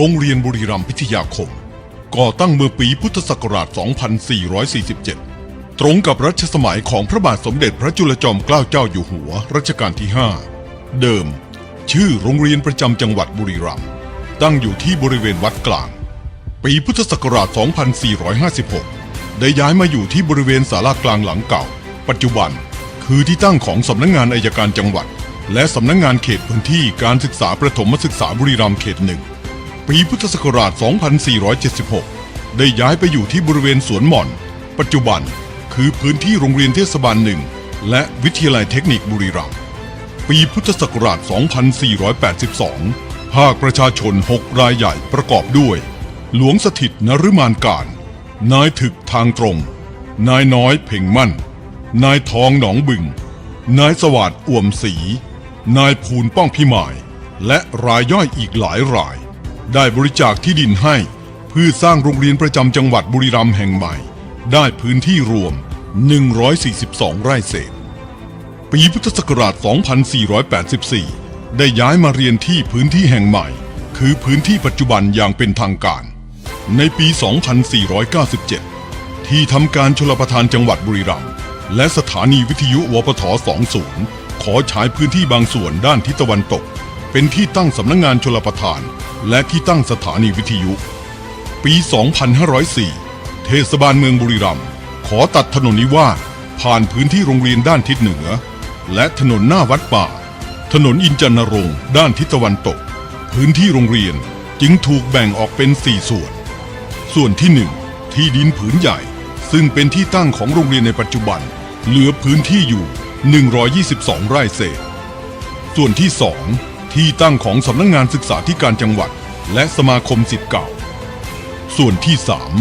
โรงเรียนบุรีรัมย์พิทยาคม ก่อตั้งเมื่อปีพุทธศักราช 2447 ตรงกับรัชสมัยของพระบาทสมเด็จพระจุลจอมเกล้าเจ้าอยู่หัวรัชกาลที่ 5 เดิม ชื่อโรงเรียนประจำจังหวัดบุรีรัมย์ตั้งอยู่ที่บริเวณวัดกลาง ปีพุทธศักราช 2456 ได้ย้ายมาอยู่ที่บริเวณศาลากลางหลังเก่า ปัจจุบันคือที่ตั้งของสำนักงงานอายการจังหวัด และสำนักงงานเขตพื้นที่การศึกษาประถมศึกษาบุรีรัมย์เขตหนึ่ง ปีพุทธศักราช 2476 ได้ย้ายไปอยู่ที่บริเวณสวนหม่อน ปัจจุบันคือพื้นที่โรงเรียนเทศบาลหนึ่ง และวิทยาลัยเทคนิคบุรีรัมย์ปีพุทธศักราช 2482 ภาคประชาชน 6 รายใหญ่ประกอบด้วย หลวงสถิตนฤมานการ นายถึกทางตรง นายน้อยเพ่งมั่น นายทองหนองบึง นายสวัสดิ์อ่วมศรีนายภูลป้องพิมาย และรายย่อยอีกหลายราย ได้บริจาคที่ดินให้ เพื่อสร้างโรงเรียนประจำจังหวัดบุรีรัมย์แห่งใหม่ ได้พื้นที่รวม 142 ไร่เศษ ปีพุทธศักราช 2484 ได้ย้ายมาเรียนที่พื้นที่แห่งใหม่ คือพื้นที่ปัจจุบันอย่างเป็นทางการ ในปี 2497 ที่ทำการชลประทานจังหวัดบุรีรัมย์และสถานีวิทยุวปท 20 ขอใช้พื้นที่บางส่วนด้านทิศตะวันตก เป็นที่ตั้งสำนักงงานชลประทาน และที่ตั้งสถานีวิทยุ ปี 2504 เทศบาลเมืองบุรีรัมย์ขอตัดถนนนิวาสผ่านพื้นที่โรงเรียนด้านทิศเหนือ และถนนหน้าวัดป่า ถนนอินจันนรงด้านทิศตะวันตก พื้นที่โรงเรียนจึงถูกแบ่งออกเป็น 4 ส่วน ส่วนที่หนึ่งที่ดินผืนใหญ่ ซึ่งเป็นที่ตั้งของโรงเรียนในปัจจุบัน เหลือพื้นที่อยู่ 122 ไร่เศษ ส่วนที่สอง ที่ตั้งของสำนักงงานศึกษาธิการจังหวัด และสมาคมสิทธิ์เก่า ส่วนที่สาม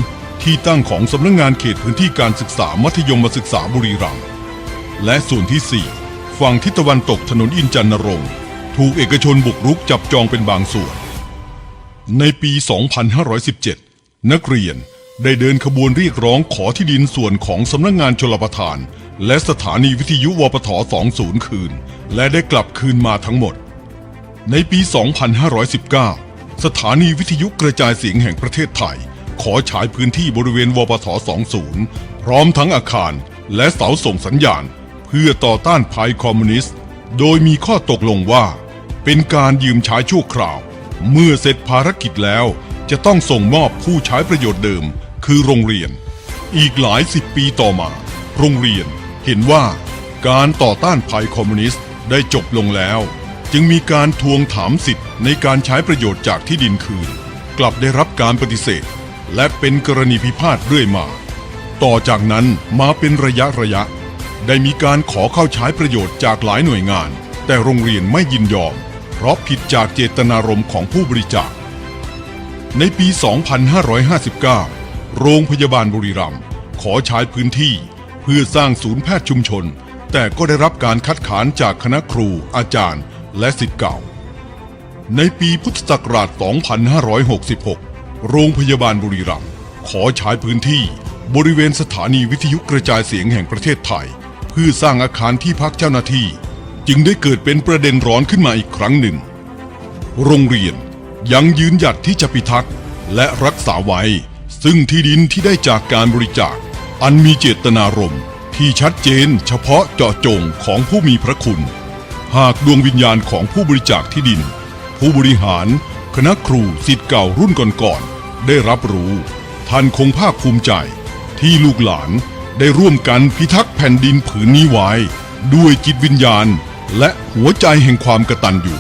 ที่ตั้งของสำนักงงานเขตพื้นที่การศึกษามัธยมศึกษาบุรีรัมย์และส่วนที่สี่ฝั่งทิศตะวันตกถนนอินจันนรงค์ถูกเอกชนบุกรุกจับจองเป็นบางส่วน ในปี 2517 นักเรียนได้เดินขบวนเรียกร้องขอที่ดินส่วนของสำนักงานชลประทาน และสถานีวิทยุวปท 20 คืน และได้กลับคืนมาทั้งหมด ในปี 2519 สถานีวิทยุกระจายเสียงแห่งประเทศไทย ขอฉายพื้นที่บริเวณวปท20 พร้อมทั้งอาคารและเสาส่งสัญญาณ เพื่อต่อต้านภัยคอมมิวนิสต์ โดยมีข้อตกลงว่า เป็นการยืมใช้ชั่วคราว เมื่อเสร็จภารกิจแล้ว จะต้องส่งมอบผู้ใช้ประโยชน์เดิม คือโรงเรียน อีกหลายสิบปีต่อมา โรงเรียนเห็นว่าการต่อต้านภัยคอมมิวนิสต์ได้จบลงแล้ว จึงมีการทวงถามสิทธิ์ในการใช้ประโยชน์จากที่ดินคืน กลับได้รับการปฏิเสธ และเป็นกรณีพิพาทเรื่อยมา ต่อจากนั้นมาเป็นระยะระยะ ได้มีการขอเข้าใช้ประโยชน์จากหลายหน่วยงาน แต่โรงเรียนไม่ยินยอม เพราะผิดจากเจตนารมณ์ของผู้บริจาค ในปี 2559 โรงพยาบาลบุรีรัมย์ขอใช้พื้นที่เพื่อสร้างศูนย์แพทย์ชุมชน แต่ก็ได้รับการคัดค้านจากคณะครูอาจารย์ และสิทธิ์เก่า ในปีพุทธศักราช 2566 โรงพยาบาลบุรีรัมย์ขอใช้พื้นที่บริเวณสถานีวิทยุกระจายเสียงแห่งประเทศไทย เพื่อสร้างอาคารที่พักเจ้าหน้าที่ จึงได้เกิดเป็นประเด็นร้อนขึ้นมาอีกครั้งหนึ่ง โรงเรียนยังยืนหยัดที่จะพิทักษ์และรักษาไว้ ซึ่งที่ดินที่ได้จากการบริจาค อันมีเจตนารมณ์ที่ชัดเจนเฉพาะเจาะจงของผู้มีพระคุณ หากดวงวิญญาณของผู้บริจาคที่ดิน ผู้บริหาร คณะครูสิทธิ์เก่ารุ่นก่อนๆได้รับรู้ ท่านคงภาคภูมิใจ ที่ลูกหลานได้ร่วมกันพิทักษ์แผ่นดินผืนนี้ไว้ ด้วยจิตวิญญาณ และหัวใจแห่งความกตัญญู